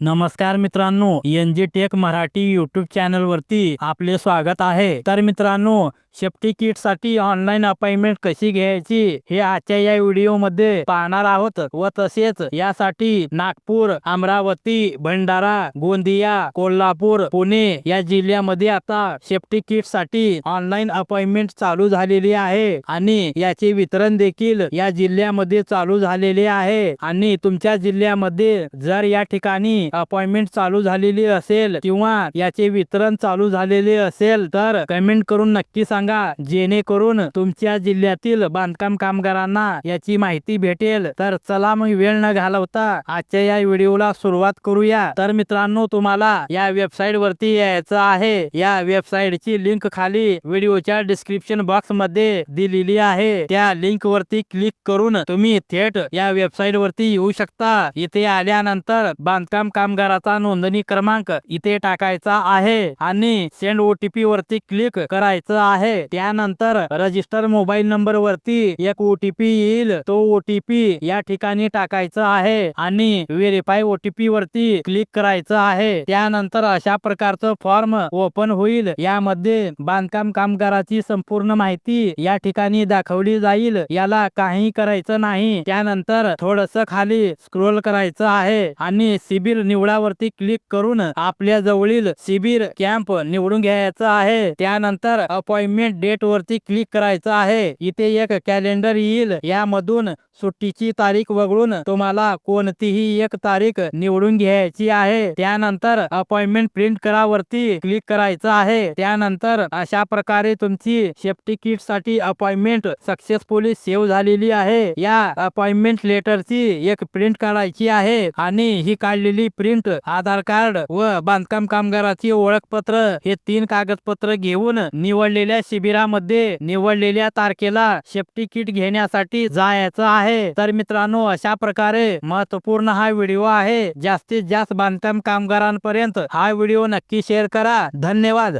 नमस्कार मित्रांनो N G tech Marathi YouTube channel वरती आपले स्वागत आहे. तर मित्रांनो सेफ्टी किटसाठी ऑनलाईन अपॉइंटमेंट कशी घ्यायची हे आजच्या या व्हिडिओमध्ये पाहणार आहोत व तसेच यासाठी नागपूर अमरावती भंडारा गोंदिया कोल्हापूर पुणे या जिल्ह्यामध्ये आता सेफ्टी किटसाठी ऑनलाईन अपॉइंटमेंट चालू झालेली आहे आणि याचे वितरण देखील या जिल्ह्यामध्ये चालू झालेले आहे आणि तुमच्या जिल्ह्यामध्ये जर या ठिकाणी अपॉइंटमेंट चालू झालेली असेल किंवा याचे वितरण चालू झालेले असेल तर कमेंट करून नक्की सांगा. सांगा जेणेकरून तुमच्या जिल्ह्यातील बांधकाम कामगारांना याची माहिती भेटेल. तर चला मग वेळ न घालवता आजच्या या व्हिडिओला सुरुवात करूया. तर मित्रांनो तुम्हाला या वेबसाईट वरती यायचं आहे. या वेबसाईटची लिंक खाली व्हिडिओच्या डिस्क्रिप्शन बॉक्समध्ये दिलेली आहे. त्या लिंक वरती क्लिक करून तुम्ही थेट या वेबसाईट वरती येऊ शकता. इथे आल्यानंतर बांधकाम कामगाराचा नोंदणी क्रमांक इथे टाकायचा आहे आणि सेंड ओटीपी वरती क्लिक करायचं आहे. त्यानंतर रजिस्टर मोबाईल नंबर वरती एक ओटीपी येईल. तो ओटीपी या ठिकाणी टाकायचा आहे आणि व्हेरीफाय ओटीपी वरती क्लिक करायचं आहे. त्यानंतर अशा प्रकारचं फॉर्म ओपन होईल. यामध्ये बांधकाम कामगाराची संपूर्ण माहिती या ठिकाणी दाखवली जाईल. याला काही करायचं नाही. त्यानंतर थोडस खाली स्क्रोल करायचं आहे आणि शिबिर निवडावरती क्लिक करून आपल्या जवळील शिबिर कॅम्प निवडून घ्यायचं आहे. त्यानंतर अपॉइंटमेंट डेट वरती क्लिक करायचं आहे. इथे एक कॅलेंडर येईल. यामधून सुट्टीची तारीख वगळून तुम्हाला कोणतीही एक तारीख निवडून घ्यायची आहे. त्यानंतर अपॉइंटमेंट प्रिंट करावरती क्लिक करायचं आहे. त्यानंतर अशा प्रकारे तुमची सेफ्टी किटसाठी अपॉइंटमेंट सक्सेसफुली सेव्ह झालेली आहे. या अपॉइंटमेंट लेटरची एक प्रिंट काढायची आहे आणि ही काढलेली प्रिंट आधार कार्ड व बांधकाम कामगाराची ओळखपत्र हे तीन कागदपत्र घेऊन निवडलेल्या शिबिरामध्ये निवडलेल्या तारखेला सेफ्टी किट घेण्यासाठी जायचं आहे. तर मित्रांनो अशा प्रकारे महत्त्वपूर्ण हा व्हिडिओ आहे. जास्तीत जास्त बांधकाम कामगारांपर्यंत हा व्हिडिओ नक्की शेअर करा. धन्यवाद.